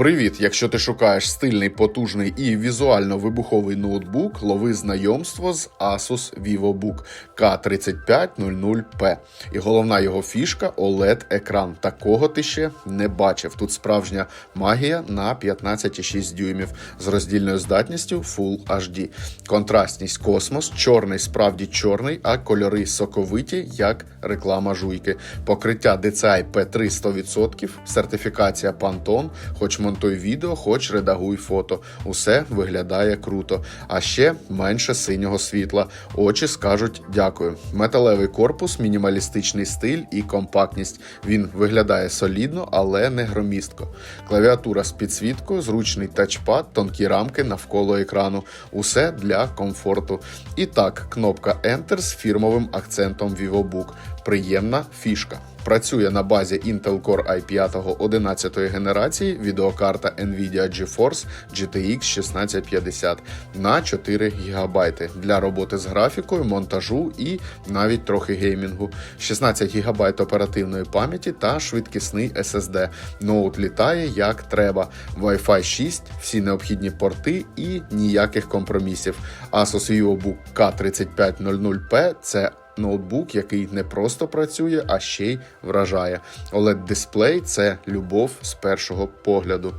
Привіт! Якщо ти шукаєш стильний, потужний і візуально вибуховий ноутбук, лови знайомство з Asus VivoBook K3500P. І головна його фішка OLED-екран. Такого ти ще не бачив. Тут справжня магія на 15,6 дюймів з роздільною здатністю Full HD. Контрастність космос, чорний справді чорний, а кольори соковиті, як реклама жуйки. Покриття DCI P3 100%, сертифікація Pantone, хоч монтуй відео, хоч редагуй фото. Усе виглядає круто. А ще менше синього світла. Очі скажуть дякую. Металевий корпус, мінімалістичний стиль і компактність. Він виглядає солідно, але не громістко. Клавіатура з підсвіткою, зручний тачпад, тонкі рамки навколо екрану. Усе для комфорту. І так, кнопка Enter з фірмовим акцентом VivoBook. Приємна фішка. Працює на базі Intel Core i5 11 генерації, відеокарта Nvidia GeForce GTX 1650 на 4 ГБ для роботи з графікою, монтажу і навіть трохи геймінгу, 16 ГБ оперативної пам'яті та швидкісний SSD. Ноут літає як треба. Wi-Fi 6, всі необхідні порти і ніяких компромісів. Asus VivoBook K3500P – це ноутбук, який не просто працює, а ще й вражає. oled дисплей це любов з першого погляду.